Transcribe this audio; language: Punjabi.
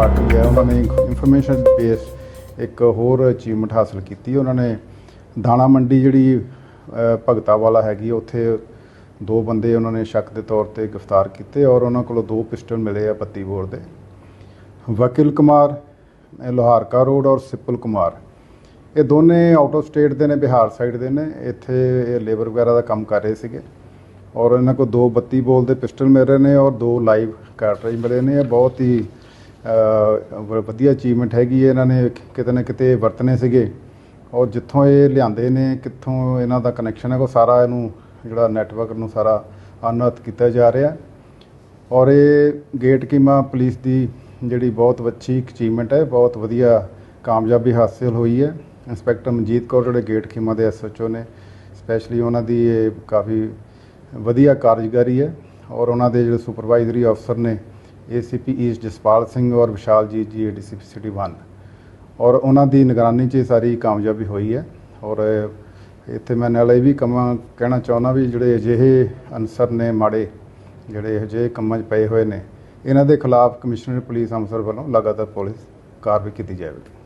ਉਹਨਾਂ ਨੇ ਇਨਫੋਰਮੇਸ਼ਨ ਬੇਸ ਇੱਕ ਹੋਰ ਅਚੀਵਮੈਂਟ ਹਾਸਲ ਕੀਤੀ, ਉਹਨਾਂ ਨੇ ਦਾਣਾ ਮੰਡੀ ਜਿਹੜੀ ਭਗਤਾ ਵਾਲਾ ਹੈਗੀ, ਉੱਥੇ ਦੋ ਬੰਦੇ ਉਹਨਾਂ ਨੇ ਸ਼ੱਕ ਦੇ ਤੌਰ ਤੇ ਗ੍ਰਿਫਤਾਰ ਕੀਤੇ ਔਰ ਉਹਨਾਂ ਕੋਲੋਂ ਦੋ ਪਿਸਟਲ ਮਿਲੇ ਆ 32 ਬੋਰ ਦੇ। ਵਕੀਲ ਕੁਮਾਰ, ਇਹ ਲੋਹਾਰਕਾ ਰੋਡ ਔਰ ਸਿੱਪਲ ਕੁਮਾਰ, ਇਹ ਦੋਨੇ ਆਊਟ ਆਫ ਸਟੇਟ ਦੇ ਨੇ, ਬਿਹਾਰ ਸਾਈਡ ਦੇ ਨੇ, ਇੱਥੇ ਇਹ ਲੇਬਰ ਵਗੈਰਾ ਦਾ ਕੰਮ ਕਰ ਰਹੇ ਸੀਗੇ ਔਰ ਇਹਨਾਂ ਕੋਲ ਦੋ 32 ਬੋਲ ਦੇ ਪਿਸਟਲ ਮਿਲ ਰਹੇ ਨੇ ਔਰ ਦੋ ਲਾਈਵ ਕਾਰਟ੍ਰਿਜ ਮਿਲੇ ਨੇ, ਇਹ ਬਹੁਤ ਹੀ ਵਧੀਆ ਅਚੀਵਮੈਂਟ ਹੈਗੀ ਹੈ ਇਹਨਾਂ ਨੇ, ਕਿਤੇ ਨਾ ਕਿਤੇ ਵਰਤਨੇ ਸੀਗੇ। ਔਰ ਜਿੱਥੋਂ ਇਹ ਲਿਆਂਦੇ ਨੇ, ਕਿੱਥੋਂ ਇਹਨਾਂ ਦਾ ਕਨੈਕਸ਼ਨ ਹੈ ਉਹ ਸਾਰਾ ਇਹਨੂੰ ਜਿਹੜਾ ਨੈਟਵਰਕ ਨੂੰ ਸਾਰਾ ਅਨੁਅਤ ਕੀਤਾ ਜਾ ਰਿਹਾ ਔਰ ਇਹ ਗੇਟ ਕੀਮਾ ਪੁਲਿਸ ਦੀ ਜਿਹੜੀ ਬਹੁਤ ਅੱਛੀ ਅਚੀਵਮੈਂਟ ਹੈ, ਬਹੁਤ ਵਧੀਆ ਕਾਮਯਾਬੀ ਹਾਸਲ ਹੋਈ ਹੈ। ਇੰਸਪੈਕਟਰ ਮਨਜੀਤ ਕੌਰ ਜਿਹੜੇ ਗੇਟ ਖੀਮਾ ਦੇ ਐਸਐਚਓ ਨੇ ਸਪੈਸ਼ਲੀ ਉਹਨਾਂ ਦੀ ਇਹ ਕਾਫੀ ਵਧੀਆ ਕਾਰਜਕਾਰੀ ਹੈ। ਔਰ ਉਹਨਾਂ ਦੇ ਜਿਹੜੇ ਸੁਪਰਵਾਈਜ਼ਰੀ ਅਫਸਰ ਨੇ ਏਸੀਪੀ ਈਸਟ ਜਸਪਾਲ ਸਿੰਘ ਔਰ ਵਿਸ਼ਾਲ ਜੀ ਜੀ ਏਡੀਸੀਪੀ ਸਿਟੀ 1 ਔਰ ਉਹਨਾਂ ਦੀ ਨਿਗਰਾਨੀ 'ਚ ਇਹ ਸਾਰੀ ਕਾਮਯਾਬੀ ਹੋਈ ਹੈ। ਔਰ ਇੱਥੇ ਮੈਂ ਨਾਲ ਇਹ ਵੀ ਕਮਾਂ ਕਹਿਣਾ ਚਾਹੁੰਦਾ ਵੀ ਜਿਹੜੇ ਅਜਿਹੇ ਅਨਸਰ ਨੇ ਮਾੜੇ, ਜਿਹੜੇ ਅਜਿਹੇ ਕੰਮਾਂ 'ਚ ਪਏ ਹੋਏ ਨੇ, ਇਹਨਾਂ ਦੇ ਖਿਲਾਫ ਕਮਿਸ਼ਨਰ ਪੁਲਿਸ ਅੰਮ੍ਰਿਤਸਰ ਵੱਲੋਂ ਲਗਾਤਾਰ ਪੁਲਿਸ ਕਾਰਵਾਈ ਕੀਤੀ ਜਾਵੇਗੀ।